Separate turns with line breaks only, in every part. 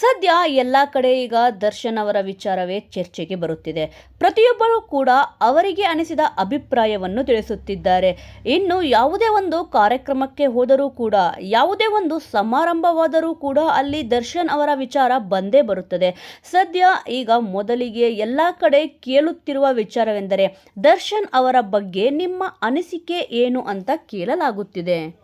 ಸದ್ಯ ಎಲ್ಲ ಕಡೆ ಈಗ ದರ್ಶನ್ ಅವರ ವಿಚಾರವೇ ಚರ್ಚೆಗೆ ಬರುತ್ತಿದೆ. ಪ್ರತಿಯೊಬ್ಬರೂ ಕೂಡ ಅವರಿಗೆ ಅನಿಸಿದ ಅಭಿಪ್ರಾಯವನ್ನು ತಿಳಿಸುತ್ತಿದ್ದಾರೆ. ಇನ್ನು ಯಾವುದೇ ಒಂದು ಕಾರ್ಯಕ್ರಮಕ್ಕೆ ಹೋದರೂ ಕೂಡ, ಯಾವುದೇ ಒಂದು ಸಮಾರಂಭವಾದರೂ ಕೂಡ ಅಲ್ಲಿ ದರ್ಶನ್ ಅವರ ವಿಚಾರ ಬಂದೇ ಬರುತ್ತದೆ. ಸದ್ಯ ಈಗ ಮೊದಲಿಗೆ ಎಲ್ಲ ಕಡೆ ಕೇಳುತ್ತಿರುವ ವಿಚಾರವೆಂದರೆ, ದರ್ಶನ್ ಅವರ ಬಗ್ಗೆ ನಿಮ್ಮ ಅನಿಸಿಕೆ ಏನು ಅಂತ ಕೇಳಲಾಗುತ್ತಿದೆ.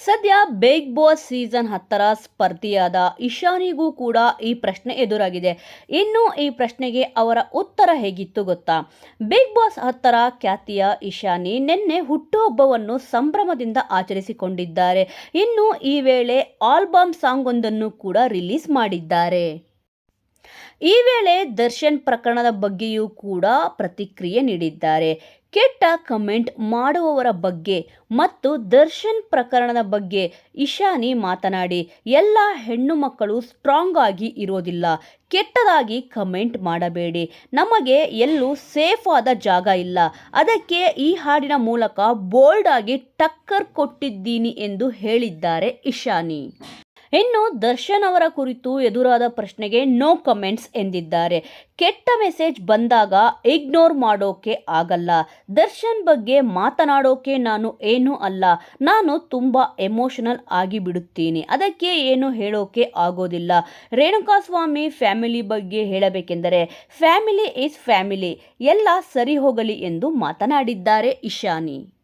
ಸದ್ಯ ಬಿಗ್ ಬಾಸ್ ಸೀಸನ್ ಹತ್ತರ ಸ್ಪರ್ಧಿಯಾದ ಇಶಾನಿಗೂ ಕೂಡ ಈ ಪ್ರಶ್ನೆ ಎದುರಾಗಿದೆ. ಇನ್ನು ಈ ಪ್ರಶ್ನೆಗೆ ಅವರ ಉತ್ತರ ಹೇಗಿತ್ತು ಗೊತ್ತಾ? ಬಿಗ್ ಬಾಸ್ ಹತ್ತರ ಖ್ಯಾತಿಯ ಇಶಾನಿ ನಿನ್ನೆ ಹುಟ್ಟುಹಬ್ಬವನ್ನು ಸಂಭ್ರಮದಿಂದ ಆಚರಿಸಿಕೊಂಡಿದ್ದಾರೆ. ಇನ್ನು ಈ ವೇಳೆ ಆಲ್ಬಮ್ ಸಾಂಗ್ ಒಂದನ್ನು ಕೂಡ ರಿಲೀಸ್ ಮಾಡಿದ್ದಾರೆ. ಈ ವೇಳೆ ದರ್ಶನ್ ಪ್ರಕರಣದ ಬಗ್ಗೆಯೂ ಕೂಡ ಪ್ರತಿಕ್ರಿಯೆ ನೀಡಿದ್ದಾರೆ. ಕೆಟ್ಟ ಕಮೆಂಟ್ ಮಾಡುವವರ ಬಗ್ಗೆ ಮತ್ತು ದರ್ಶನ್ ಪ್ರಕರಣದ ಬಗ್ಗೆ ಇಶಾನಿ ಮಾತನಾಡಿ, ಎಲ್ಲ ಹೆಣ್ಣು ಮಕ್ಕಳು ಸ್ಟ್ರಾಂಗ್ ಆಗಿ ಇರೋದಿಲ್ಲ. ಕೆಟ್ಟದಾಗಿ ಕಮೆಂಟ್ ಮಾಡಬೇಡಿ. ನಮಗೆ ಎಲ್ಲೂ ಸೇಫ್ ಆದ ಜಾಗ ಇಲ್ಲ. ಅದಕ್ಕೆ ಈ ಹಾಡಿನ ಮೂಲಕ ಬೋಲ್ಡ್ ಆಗಿ ಟಕ್ಕರ್ ಕೊಟ್ಟಿದ್ದೀನಿ ಎಂದು ಹೇಳಿದ್ದಾರೆ ಇಶಾನಿ. ಇನ್ನು ದರ್ಶನ್ ಅವರ ಕುರಿತು ಎದುರಾದ ಪ್ರಶ್ನೆಗೆ ನೋ ಕಮೆಂಟ್ಸ್ ಎಂದಿದ್ದಾರೆ. ಕೆಟ್ಟ ಮೆಸೇಜ್ ಬಂದಾಗ ಇಗ್ನೋರ್ ಮಾಡೋಕೆ ಆಗಲ್ಲ. ದರ್ಶನ್ ಬಗ್ಗೆ ಮಾತನಾಡೋಕೆ ನಾನು ಏನೂ ಅಲ್ಲ. ನಾನು ತುಂಬ ಎಮೋಷನಲ್ ಆಗಿ ಬಿಡುತ್ತೀನಿ ಅದಕ್ಕೆ ಏನು ಹೇಳೋಕೆ ಆಗೋದಿಲ್ಲ. ರೇಣುಕಾಸ್ವಾಮಿ ಫ್ಯಾಮಿಲಿ ಬಗ್ಗೆ ಹೇಳಬೇಕೆಂದರೆ ಫ್ಯಾಮಿಲಿ ಈಸ್ ಫ್ಯಾಮಿಲಿ ಎಲ್ಲ ಸರಿ ಹೋಗಲಿ ಎಂದು ಮಾತನಾಡಿದ್ದಾರೆ ಇಶಾನಿ.